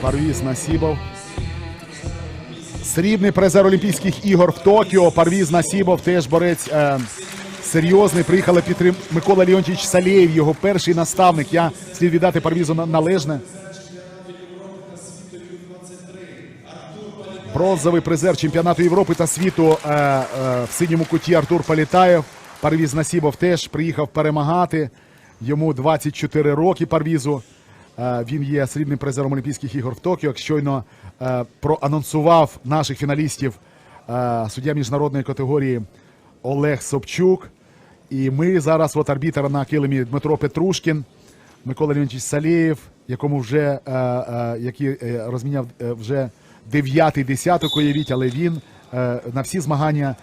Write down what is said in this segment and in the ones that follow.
Парвіз Насібов. Срібний призер Олімпійських ігор в Токіо. Парвіз Насібов, теж борець е, серйозний. Приїхали підтрим Микола Леонтьович Салєєв, його перший наставник. Я слід віддати Парвізу на- належне. Бронзовий призер чемпіонату Європи та світу е, е, в синьому куті Артур Палітаєв. Парвіз Насібов теж приїхав перемагати. Йому 24 роки Парвізу. Е, він є срібним призером Олімпійських ігор в Токіо. Щойно е, проанонсував наших фіналістів е, суддя міжнародної категорії Олег Собчук. І ми зараз, от арбітр на килимі Дмитро Петрушкін, Микола Леонтьович Салєєв, якому вже який розміняв вже дев'ятий десяток, уявіть, але він на всі змагання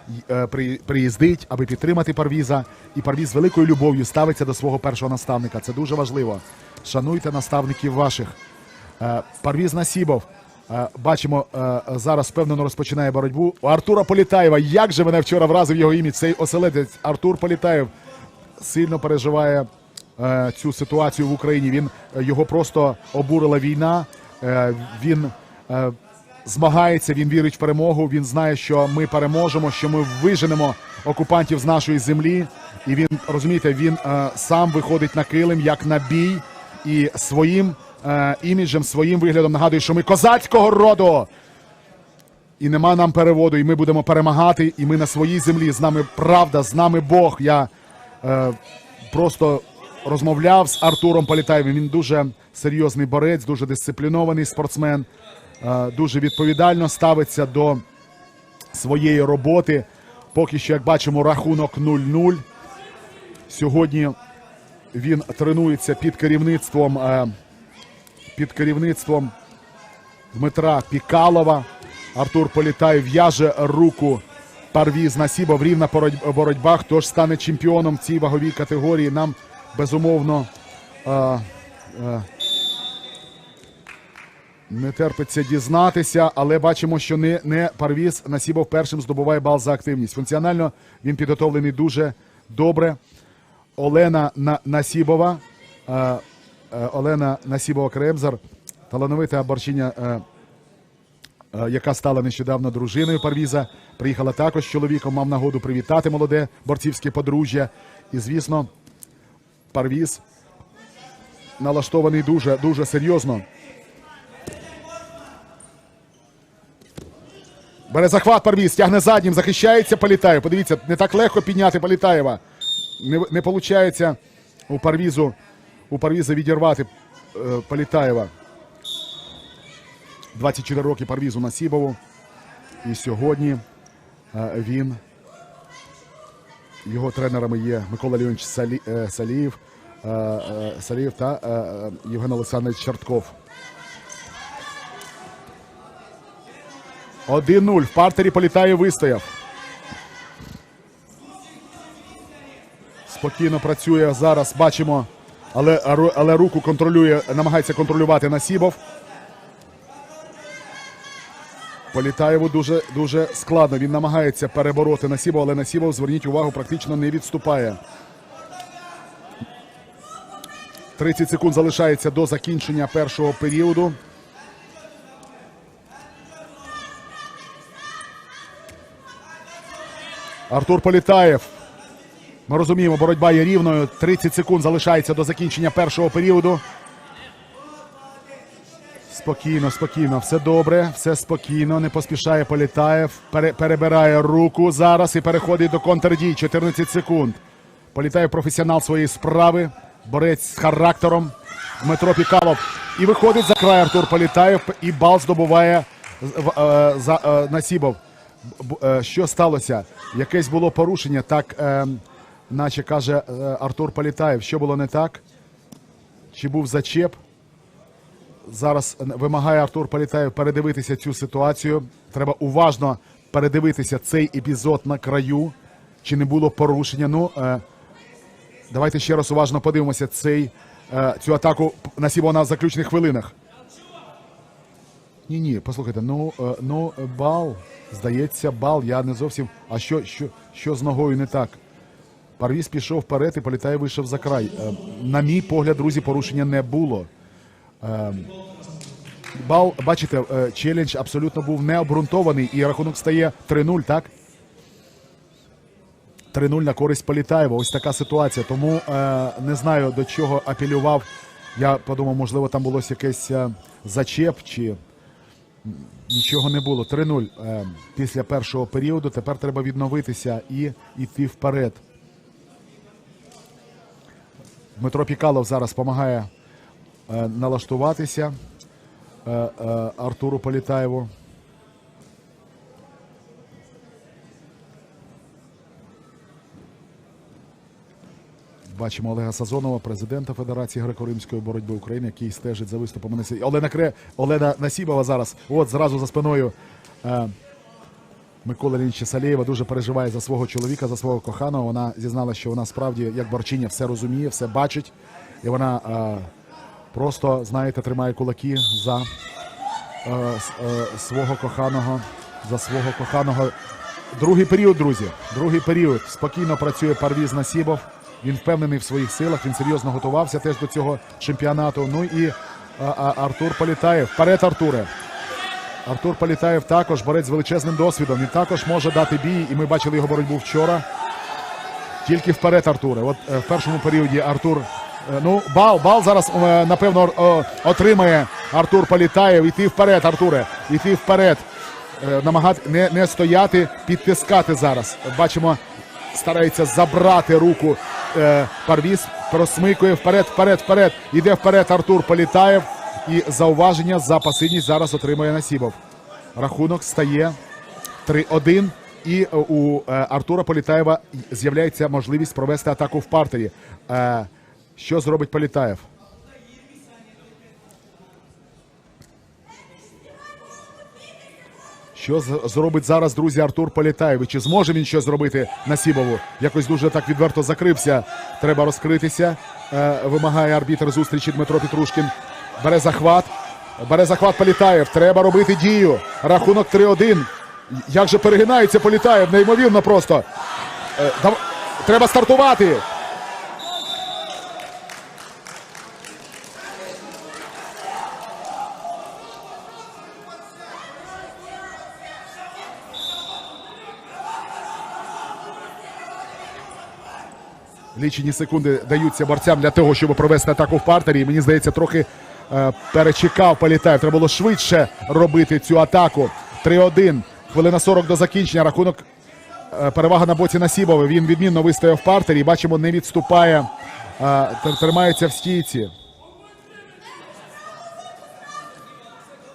при- приїздить, аби підтримати Парвіза. І Парвіз з великою любов'ю ставиться до свого першого наставника. Це дуже важливо. Шануйте наставників ваших. Е, Парвіз Насібов. е, Бачимо, е, зараз впевнено розпочинає боротьбу. У Артура Політаєва. Як же мене вчора вразив його імідж, цей оселедець Артур Політаєв сильно переживає цю ситуацію в Україні. Він його просто обурила війна. Він змагається, він вірить в перемогу. Він знає, що ми переможемо, що ми виженемо окупантів з нашої землі. І він розумієте, він сам виходить на килим як на бій і своїм е, іміджем, своїм виглядом нагадує, що ми козацького роду. І нема нам переводу, і ми будемо перемагати, і ми на своїй землі. З нами правда, з нами Бог. Я е, просто розмовляв з Артуром Політаєвим. Він дуже серйозний борець, дуже дисциплінований спортсмен, е, дуже відповідально ставиться до своєї роботи. Поки що, як бачимо, рахунок 0-0. Сьогодні він тренується під керівництвом, е, під керівництвом Дмитра Пікалова. Артур Політаєв в'яже руку Парвіз Насібов. Рівна боротьба. Хто ж стане чемпіоном в цій ваговій категорії? Нам безумовно е, е, не терпиться дізнатися, але бачимо, що не, не Парвіз Насібов першим здобуває бал за активність. Функціонально він підготовлений дуже добре. Олена Насібова, е, Олена Насібова Кремзар, талановита борчиня, е, е, яка стала нещодавно дружиною Парвіза, приїхала також з чоловіком, мав нагоду привітати молоде борцівське подружжя. І, звісно, Парвіз налаштований дуже, дуже серйозно. Бере захват Парвіз, тягне заднім, захищається Політаєв. Подивіться, не так легко підняти Політаєва. Не, не виходить у Парвізу, у Парвіза відірвати е, Політаєва. 24 роки Парвізу Насібову. І сьогодні е, він, його тренерами є Микола Леонідович Салі, е, Салієв, е, е, Салієв та е, е, Євген Олександрович Чортков. 1-0. В партері Політаєв вистояв. Спокійно працює зараз. Бачимо, але, але руку контролює, намагається контролювати Насібов. Політаєву дуже, дуже складно. Він намагається перебороти Насібова, але Насібов, зверніть увагу, практично не відступає. 30 секунд залишається до закінчення першого періоду. Артур Політаєв. Ми розуміємо, боротьба є рівною. 30 секунд залишається до закінчення першого періоду. Спокійно, спокійно, все добре, все спокійно, не поспішає Політаєв. Пере- перебирає руку зараз і переходить до контрдій. 14 секунд. Політаєв професіонал своєї справи, борець з характером. Дмитро Пікалов. І виходить за край Артур Політаєв і бал здобуває е, за е, Насібов. Е, Що сталося? Якесь було порушення, так, е, наче каже е, Артур Політаєв. Що було не так? Чи був зачеп? Зараз вимагає Артур Політаєв передивитися цю ситуацію. Треба уважно передивитися цей епізод на краю. Чи не було порушення? Ну, е, давайте ще раз уважно подивимося цей, е, цю атаку Насібова на заключних хвилинах. Ні, ні, послухайте, ну, ну бал. Здається, бал. Я не зовсім. А що, що, що з ногою не так? Парвіз пішов вперед і Політаєв вийшов за край. Е, На мій погляд, друзі, порушення не було. бал, бачите, е, челендж абсолютно був необґрунтований і рахунок стає 3-0, так? 3-0 на користь Політаєва. Ось така ситуація. Тому е, не знаю до чого апелював. Я подумав, можливо, там було якийсь е, зачеп чи нічого не було. 3-0 е, після першого періоду. Тепер треба відновитися і йти вперед. Дмитро Пікалов зараз допомагає е, налаштуватися е, е, Артуру Політаєву. Бачимо Олега Сазонова, президента Федерації греко-римської боротьби України, який стежить за виступами Олена Кре, Олена Насібова зараз. От зразу за спиною е, Микола Лінча Салєєва дуже переживає за свого чоловіка, за свого коханого. Вона зізналася, що вона справді як борчиня все розуміє, все бачить. І вона е, просто, знаєте, тримає кулаки за е, е, свого коханого, за свого коханого. Другий період, друзі. Другий період. Спокійно працює Парвіз Насібов. Він впевнений в своїх силах. Він серйозно готувався теж до цього чемпіонату. Ну і а, а, Артур Політаєв. Вперед, Артуре. Артур Політаєв також борець з величезним досвідом. Він також може дати бій, і ми бачили його боротьбу вчора. Тільки вперед, Артуре. От е, в першому періоді Артур. е, Ну, бал, бал зараз е, напевно отримає Артур Політаєв. Іти вперед, Артуре. Іти вперед. Намагати не, не стояти, підтискати зараз. Бачимо, старається забрати руку Парвіз, просмикує вперед, вперед, вперед. Іде вперед Артур Політаєв. І зауваження за пасивність зараз отримує Насібов. Рахунок стає 3-1. І е, у е, Артура Політаєва з'являється можливість провести атаку в партері. Що зробить Політаєв? Що зробить зараз, друзі, Артур Політаєв? Чи зможе він щось зробити Насібову? Якось дуже так відверто закрився. Треба розкритися. Е, вимагає арбітр зустрічі Дмитро Петрушкін. Бере захват. Бере захват Політаєв. Треба робити дію. Рахунок 3-1. Як же перегинається Політаєв? Неймовірно просто. Е, Треба стартувати. Лічені секунди даються борцям для того, щоб провести атаку в партері. І мені здається, трохи перечекав Політаєв. Треба було швидше робити цю атаку. 3-1. Хвилина 40 до закінчення. Рахунок е, перевага на боці Насібова. Він відмінно вистояв в партері. Бачимо, не відступає, е, тримається в стійці.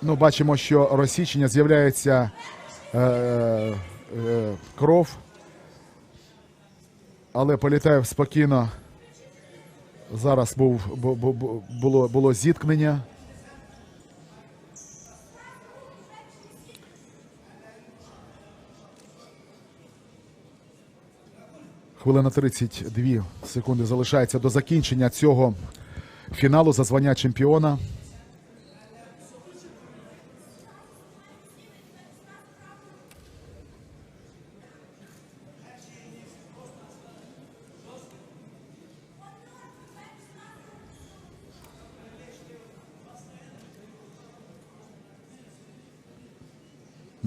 Ну, бачимо, що розсічення з'являється е, е, кров. Але Політаєв спокійно. Зараз був, бу- бу- бу- було, було зіткнення. Хвилина 32 секунди залишається до закінчення цього фіналу за звання чемпіона.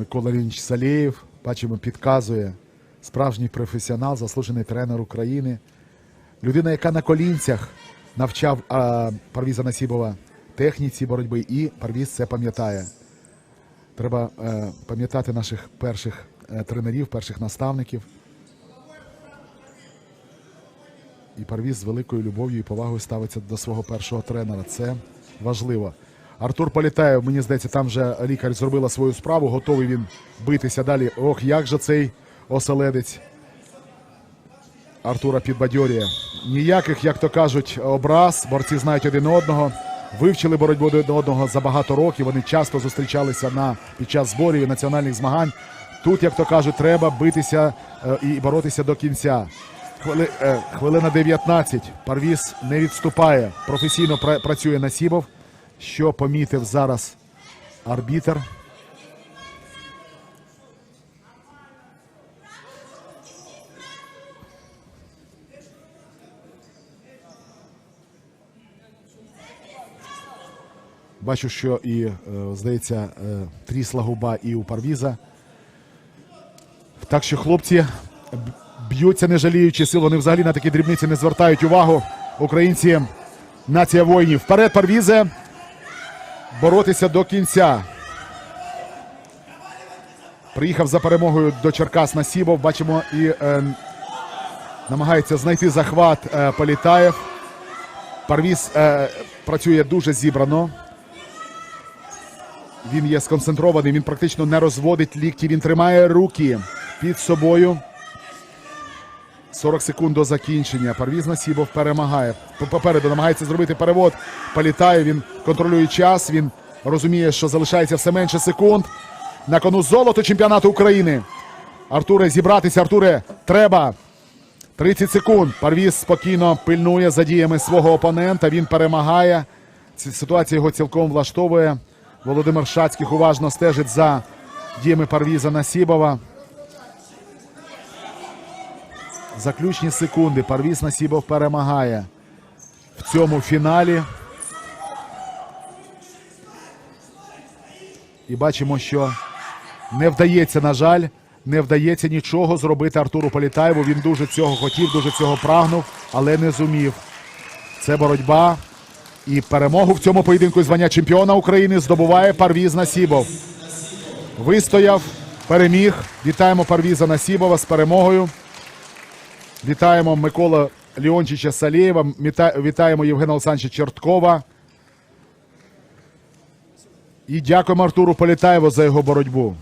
Микола Лінч Салєєв, бачимо, підказує справжній професіонал, заслужений тренер України. Людина, яка на колінцях навчав а, Парвіза Насібова техніці боротьби, і Парвіз це пам'ятає. Треба е, пам'ятати наших перших е, тренерів, перших наставників. І Парвіз з великою любов'ю і повагою ставиться до свого першого тренера. Це важливо. Артур Політаєв, мені здається, там вже лікар зробила свою справу, готовий він битися далі. Ох, як же цей оселедець Артура підбадьорює. Ніяких, як то кажуть, образ. Борці знають один одного, вивчили боротьбу один одного за багато років. Вони часто зустрічалися на під час зборів і національних змагань. Тут, як то кажуть, треба битися е, і боротися до кінця. Хвили, е, хвилина 19. Парвіз не відступає. Професійно пра- працює Насібов. Що помітив зараз арбітер. Бачу, що і, е, здається, е, трісла губа і у Парвіза. Так що хлопці б'ються, не жаліючи сил. Вони взагалі на такі дрібниці не звертають увагу. Українці нація воїнів. Вперед, Парвізе. Боротися до кінця. Приїхав за перемогою до Черкас Насібов. Бачимо і е, намагається знайти захват е, Політаєв. Парвіз е, працює дуже зібрано. Він є сконцентрований, він практично не розводить лікті, він тримає руки під собою. 40 секунд до закінчення. Парвіз Насібов перемагає. Попереду намагається зробити перевод. Політає, він контролює час, він розуміє, що залишається все менше секунд. На кону золото чемпіонату України. Артуре, зібратися, Артуре, треба. 30 секунд. Парвіз спокійно пильнує за діями свого опонента. Він перемагає. Ці- Ситуація його цілком влаштовує. Володимир Шацьких уважно стежить за діями Парвіза Насібова. Заключні секунди. Парвіз Насібов перемагає в цьому фіналі. І бачимо, що не вдається, на жаль, не вдається нічого зробити Артуру Політаєву. Він дуже цього хотів, дуже цього прагнув, але не зумів. Це боротьба. І перемогу в цьому поєдинку звання чемпіона України здобуває Парвіз Насібов. Вистояв, переміг. Вітаємо Парвіза Насібова з перемогою. Вітаємо Микола Леончича Салєєва. Вітаємо Євгена Олександровича Черткова. І дякуємо Артуру Політаєву за його боротьбу.